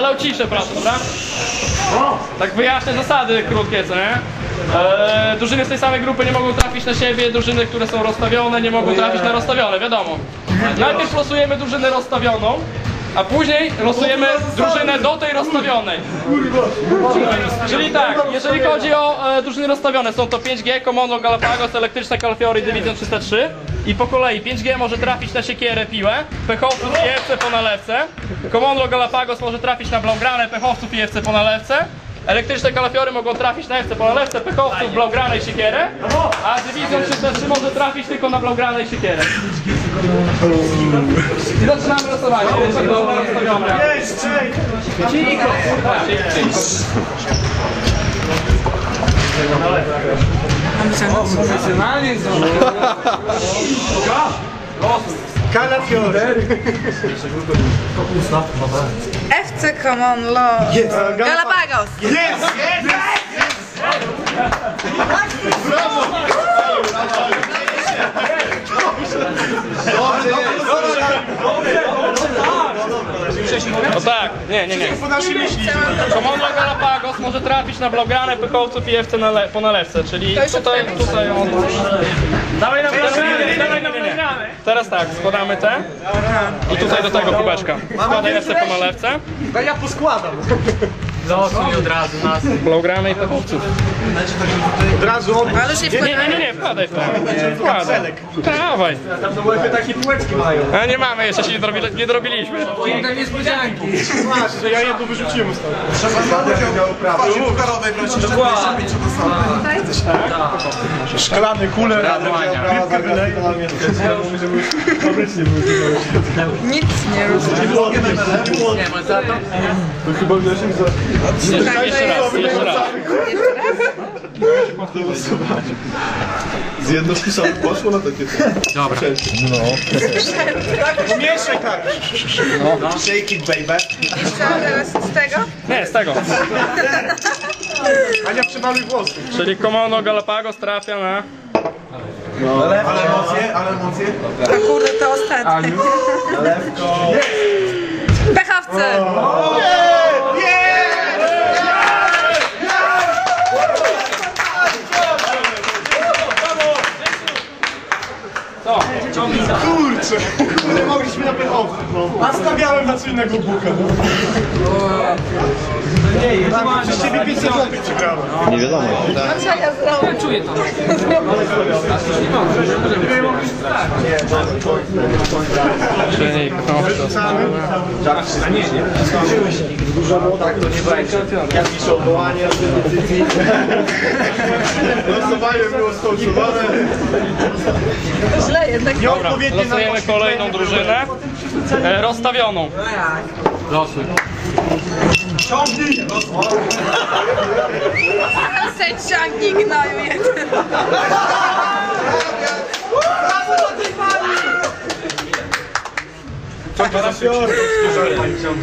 ale o ciszę proszę, dobra? Tak wyjaśnię zasady krótkie, co nie? Eee, drużyny z tej samej grupy nie mogą trafić na siebie, drużyny, które są rozstawione nie mogą trafić na rozstawione, wiadomo. Najpierw losujemy drużynę rozstawioną, a później losujemy drużynę do tej rozstawionej. Czyli tak, jeżeli chodzi o e, drużyny rozstawione, są to 5G, Komodo, Galapagos, Elektryczne Kalfiory, Division 303 i po kolei 5G może trafić na siekierę, piłę, pechowców i FC po nalewce, Komodo, Galapagos może trafić na blaugrane, pechowców i FC po nalewce, Elektryczne kalafiory mogą trafić na FC po nalewce, pechowców, blaugrane i siekierę, a Division 303 może trafić tylko na blaugrane i siekierę. I zaczynamy losowanie. Pierwsze było rozstawione. Cicho! FC Common Law. Galapagos. No tak, nie, nie, nie. Komodo Galapagos może trafić na blaugrane, pychowców i FC na po nalewce, czyli tutaj, tutaj on... Dawaj na blaugrane, dawaj na blaugrane. Teraz tak, składamy te i tutaj do tego kubeczka. Składaj FC po nalewce. Ja poskładam. Losuj od razu nas. Blaugrane i pychowców. Od razu. Ale już nie Nie, nie, nie, nie, wkładaj w to. Wkładaj. Dawaj. Tam to takie półeczki mają. A nie mamy, jeszcze się nie, drobili, nie drobiliśmy. Piękne niespodzianki. Masz, że ja jedną wyrzuciłem ostatnio. Szklany kuler. Piłkę wyleje. Nic nie rozumiem. Nie, może za to? Jeszcze, jeszcze raz, jeszcze raz. Z jedno wpisane poszło na takie Pomieszaj tak. Shake it baby. Jeszcze teraz z tego? Nie, z tego. Ania przymaluj włosy. Czyli Komodo Galapagos trafia na... Ale emocje, ale emocje. O kurde, to ostatnie. Pechawcy. Kurczę. Kurde, mogliśmy na. No. A stawiałem na co innego buka. No. Nie, przez ciebie 5 sekund przegrałem. Co ja zrobię? Czuję to. Czyli pychowców. Jakieś odwołanie od tej decyzji. Losowanie było skończone. Źle jednak. Nieodpowiednie kolejną drużynę. E, rozstawioną. Se ciągnij gnoju jeden.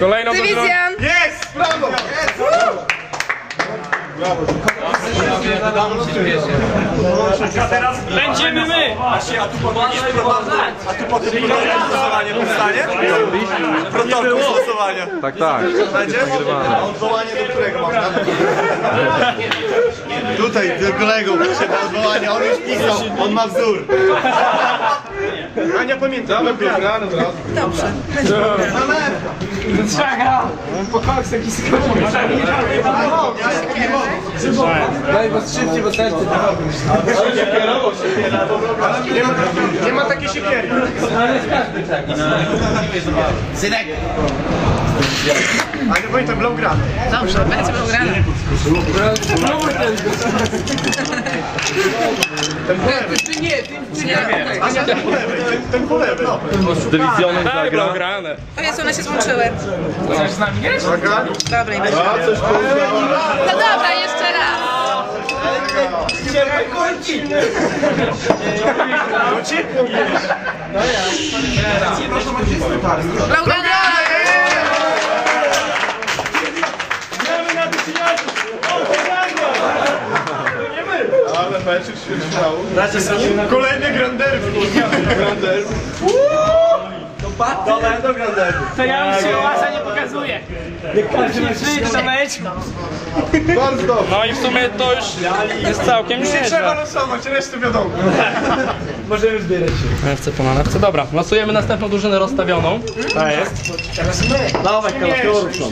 Kolejną drużyną. Dywizjon. Jest! Brawo! Będziemy my! A tu potem głosowanie powstanie? Protokół głosowania. Tak, tak. Będzie? A odwołanie do którego można? Tutaj do kolegów trzeba odwołanie. On już pisał, on ma wzór. Ania pamięta. Damy wygrany od razu. Dobrze. Daj was szybciej, bo serce Nie ma, nie ma takiej siekiery. A nie pamiętam, Blaugrany. Dobrze, będzie był grany. Ty nie, ty, nie. Ania, ten po lewej, ten, ten po lewej. Z dywizjonem tak, blaugrane. O Jezu, one się złączyły. Chcesz z nami grać? Dobra, będzie. A coś. No dobra, jeszcze raz. Blaugrana! Ale meczek ćwierćfinału. Kolejne grandery w Grandery. To ja już się łasa nie pokazuję. Jak każdy na. Bardzo dobrze. No i w sumie to już jest całkiem Nie trzeba nieźle. losować, resztę wiadomo. Możemy zbierać się. FC po nalewce. Dobra, losujemy następną drużynę rozstawioną. Ta jest. Dawaj, kalafiorów są.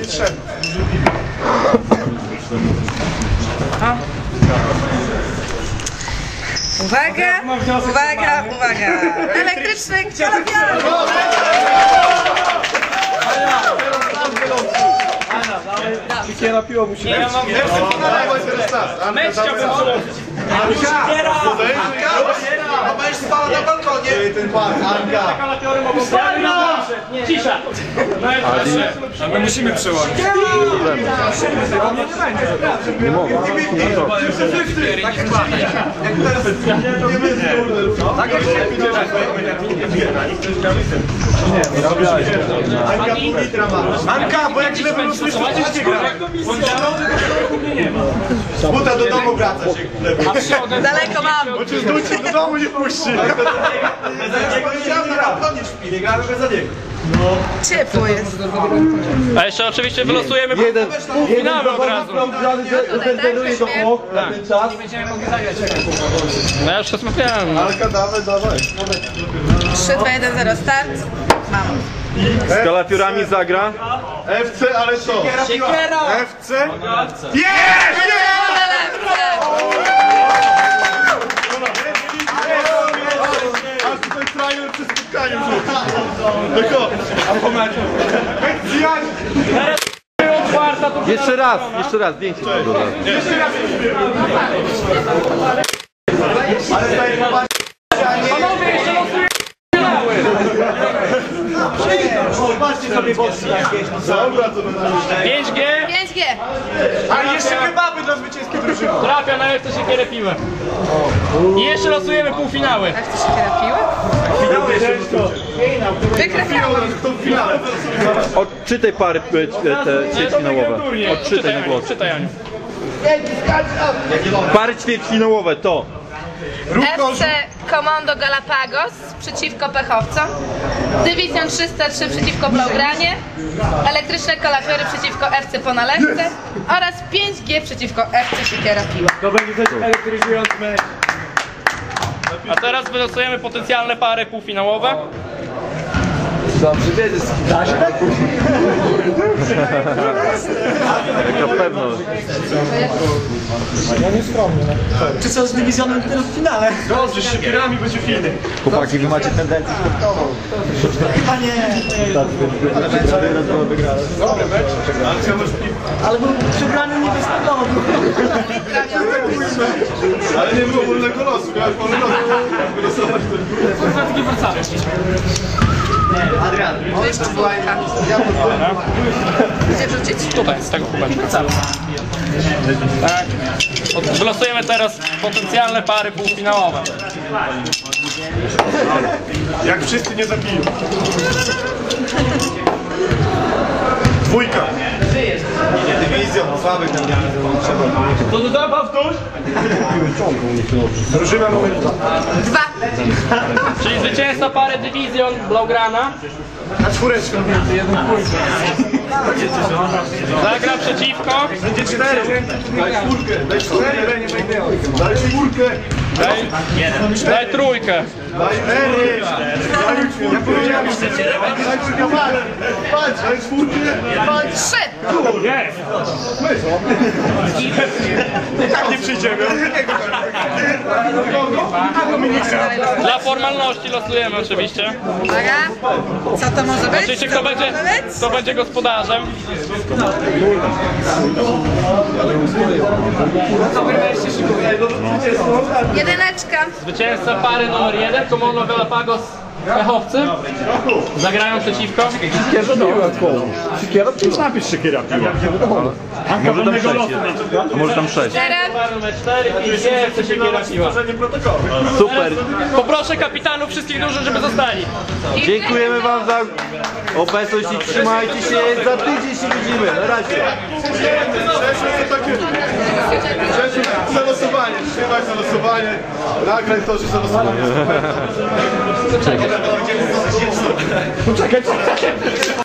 Uwaga, uwaga, uwaga. Elektryczny kalafior. Kiera piło musi Ja mam mecz chciałbym przyłożyć. Będziesz spała na balkonie. Ten pan, Anka. Cisza! A my musimy przyłożyć. Anka, bo jak źle wylosujesz, to wszystkie gra. Buta do domu wracasz. Daleko mam. Bo cię zdujcie do domu nie puści. Powiedziałem na balkonie śpi, nie grałem za niego. Ciepło jest. A jeszcze oczywiście wylosujemy półfinały od razu. Do Och, na ten czas. No ja już się. Anka, dawaj, dawaj. 3, 2, 1, 0, start. Mam. Z kalafiorami zagra. FC, ale co? Siekiera! FC? Jest! Jeszcze raz, jeszcze raz, zdjęcie. Panowie, jeszcze losujemy Dobra, to będę 5G 5G. A jeszcze kebaby dla zwycięskiej drużyny. trafia na FC Siekierę piłę. I jeszcze losujemy półfinały. A chcesz się. To w finale. Odczytaj pary e, te ćwierćfinałowe. Odczytaj na głos. Pary ćwierćfinałowe to FC Komando Galapagos przeciwko Pechowcom. Dywizjon 303 przeciwko Blaugranie. Elektryczne kalafiory przeciwko FC Ponalewce. Oraz 5G przeciwko FC Siekiera Piła. To będzie coś elektryzujący mecz. A teraz wylosujemy potencjalne pary półfinałowe. taka pewność. Czy co z dywizjonem teraz w finale? Dobrze, z siekierami będzie filmy. Chłopaki, wy macie tendencję sportową. Chyba nie. Raz było wygrane. Akcja masz piwo. Ale był przegrany nie występował. Ale nie było wolnego losu, miałeś wolny los. Wylosować to. Nie wracamy. To jeszcze bułka. Gdzie wrzucić? Tutaj, z tego kubeczka. Tak. Od- Wylosujemy teraz potencjalne pary półfinałowe. Jak wszyscy nie zabiją. Dwójka. Dywizjon, słaby ten To dodam powtórz? Drużyna numer dwa. Dwa. Czyli zwycięzca pary Dywizjon Blaugrana Na czwóreczkę. zagra przeciwko. Będzie cztery. Daj czwórkę. Daj cztery. Daj czwórkę. Daj, daj trójkę. Daj ery. Daj czwórkę. Ja powiedziałem, że Daj czwórkę. Patrz, daj czwórkę. Patrz. Trzy. Tak nie przyjdziemy. Dla formalności losujemy oczywiście. Uwaga. Co to może być? Oczywiście kto to będzie, może być? kto będzie gospodarzem. Jedyneczka. Zwycięzca pary numer jeden, Komodo Galapagos Pechowcy. Zagrają przeciwko. Napisz siekiera piła. Może tam sześć. A może tam sześć. Numer i piła. Super. Poproszę kapitanów wszystkich drużyn, żeby zostali. Dziękujemy wam za obecność i trzymajcie się. Za tydzień się widzimy. Na razie. Za losowanie. Trzymaj za losowanie. Nagraj to, że za losowanie. どっちが勝つか!